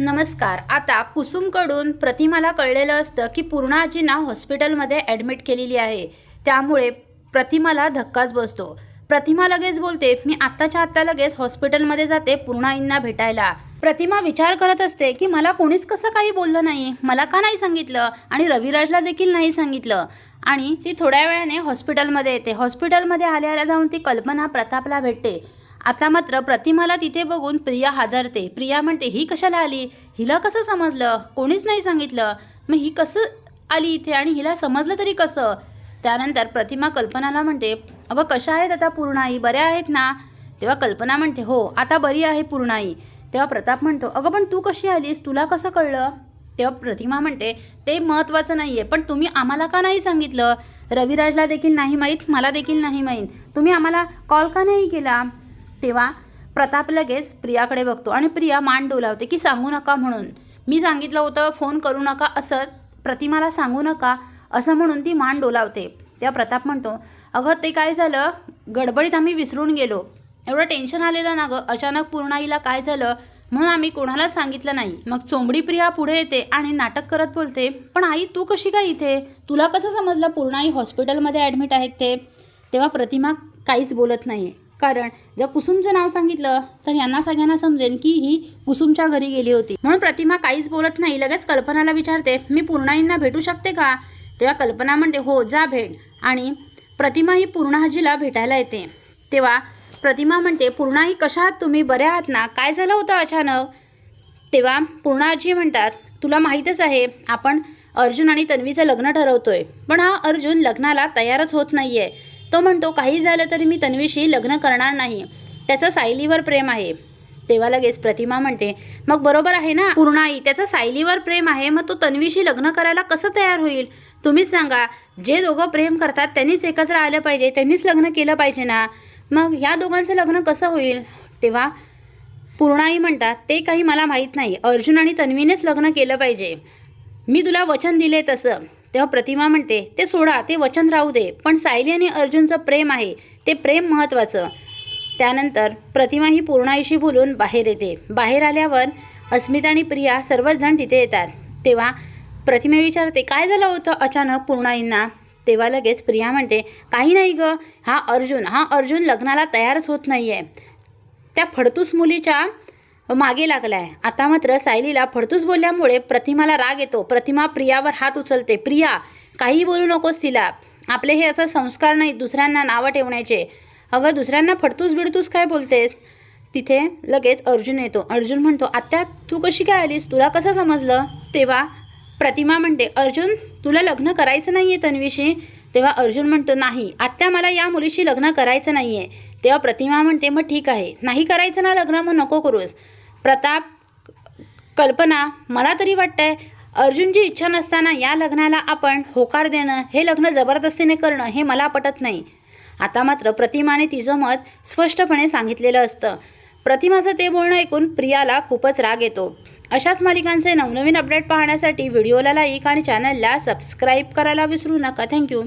नमस्कार. आता कुसुमकडून प्रतिमाला कळलेलं असतं की पूर्णा आजींना हॉस्पिटलमध्ये ॲडमिट केलेली आहे. त्यामुळे प्रतिमाला धक्काच बसतो. प्रतिमा लगेच बोलते मी आत्ताच्या आत्ता लगेच हॉस्पिटलमध्ये जाते पूर्णाईंना भेटायला. प्रतिमा विचार करत असते की मला कोणीच कसं काही बोललं नाही. मला का नाही सांगितलं? आणि रविराजला देखील नाही सांगितलं. आणि ती थोड्या वेळाने हॉस्पिटलमध्ये येते. हॉस्पिटलमध्ये आल्या आल्या जाऊन ती कल्पना प्रतापला भेटते. आता मात्र प्रतिमाला तिथे बघून प्रिया हादरते. प्रिया म्हणते ही कशाला आली? हिला कसं समजलं? कोणीच नाही सांगितलं. मग ही कसं आली इथे आणि हिला समजलं तरी कसं? त्यानंतर प्रतिमा कल्पनाला म्हणते अगं कशा आहेत आता पूर्णाई? बऱ्या आहेत ना? तेव्हा कल्पना म्हणते हो आता बरी आहे पूर्णाई. तेव्हा प्रताप म्हणतो अगं पण तू कशी आलीस? तुला कसं कळलं? तेव्हा प्रतिमा म्हणते ते महत्त्वाचं नाही आहे पण तुम्ही आम्हाला का नाही सांगितलं? रविराजला देखील नाही माहीत मला देखील नाही माहीत. तुम्ही आम्हाला कॉल का नाही केला? तेव्हा प्रताप लगेच प्रियाकडे बघतो आणि प्रिया मान डोलावते की सांगू नका म्हणून. मी सांगितलं होतं फोन करू नका असं. प्रतिमाला सांगू नका असं म्हणून ती मान डोलावते. तेव्हा प्रताप म्हणतो अगं ते काय झालं? गडबडीत आम्ही विसरून गेलो. एवढं टेन्शन आलेलं ना गं? अचानक पूर्णाईला काय झालं? म्हणून आम्ही कोणालाच सांगितलं नाही. मग चोंबडी प्रिया पुढे येते आणि नाटक करत बोलते पण आई तू कशी काय इथे? तुला कसं समजलं पूर्णाई हॉस्पिटलमध्ये ॲडमिट आहेत ते? तेव्हा प्रतिमा काहीच बोलत नाही कारण जर कुसुमचं नाव सांगितलं तर यांना सगळ्यांना समजेल की ही कुसुमच्या घरी गेली होती. म्हणून प्रतिमा काहीच बोलत नाही लगेच कल्पनाला विचारते मी पूर्णाईंना भेटू शकते का? तेव्हा कल्पना म्हणते हो जा भेट. आणि प्रतिमा ही पूर्णाजीला भेटायला येते. तेव्हा प्रतिमा म्हणते पूर्णाई कशा आहात तुम्ही? बऱ्या आहात ना? काय झालं होतं अचानक? तेव्हा पूर्णाजी म्हणतात तुला माहीतच आहे आपण अर्जुन आणि तन्वीचं लग्न ठरवतोय. पण हा अर्जुन लग्नाला तयारच होत नाही आहे तो म्हणतो काही झालं तरी मी तन्वीशी लग्न करणार नाही. त्याचं सायलीवर प्रेम आहे. तेव्हा लगेच प्रतिमा म्हणते मग बरोबर आहे ना पूर्णाई? त्याचं सायलीवर प्रेम आहे मग तो तन्वीशी लग्न करायला कसं तयार होईल? तुम्हीच सांगा जे दोघं प्रेम करतात त्यांनीच एकत्र आलं पाहिजे त्यांनीच लग्न केलं पाहिजे ना? मग ह्या दोघांचं लग्न कसं होईल? तेव्हा पूर्णाई म्हणतात ते काही मला माहीत नाही. अर्जुन आणि तन्वीनेच लग्न केलं पाहिजे. मी तुला वचन दिले तसं. तेव्हा प्रतिमा म्हणते ते सोडा ते वचन राहू दे पण सायली आणि अर्जुनचं प्रेम आहे ते प्रेम महत्त्वाचं. त्यानंतर प्रतिमा ही पूर्णाईशी बोलून बाहेर येते. बाहेर आल्यावर अस्मिता आणि प्रिया सर्वच जण तिथे येतात. तेव्हा प्रतिमा विचारते काय झालं होतं अचानक पूर्णाईंना? तेव्हा लगेच प्रिया म्हणते काही नाही गं हा अर्जुन हा अर्जुन लग्नाला तयारच होत नाही आहे त्या फडतूस मुलीच्या मागे लागलाय. आता मात्र सायलीला फडतूस बोलल्यामुळे प्रतिमाला राग येतो. प्रतिमा प्रियावर हात उचलते. प्रिया काही बोलू नकोस तिला. आपले हे असं संस्कार नाही दुसऱ्यांना नावं ठेवण्याचे. अगं दुसऱ्यांना फडतूस बिडतूस काय बोलतेस? तिथे लगेच अर्जुन येतो. अर्जुन म्हणतो आत्या तू कशी काय आलीस? तुला कसं समजलं? तेव्हा प्रतिमा म्हणते अर्जुन तुला लग्न करायचं नाही आहे तन्वीशी? तेव्हा अर्जुन म्हणतो नाही आत्या मला या मुलीशी लग्न करायचं नाही आहे तेव्हा प्रतिमा म्हणते मग ठीक आहे. नाही करायचं ना लग्न मग नको करूस. प्रताप कल्पना मला तरी वाटतंय अर्जुनची इच्छा नसताना या लग्नाला आपण होकार देणं हे लग्न जबरदस्तीने करणं हे मला पटत नाही. आता मात्र प्रतिमाने तिचं मत स्पष्टपणे सांगितलेलं असतं. प्रतिमाचं ते बोलणं ऐकून प्रियाला खूपच राग येतो. अशाच मालिकांचे नवनवीन अपडेट पाहण्यासाठी व्हिडिओला लाईक आणि चॅनलला सबस्क्राईब करायला विसरू नका. थँक्यू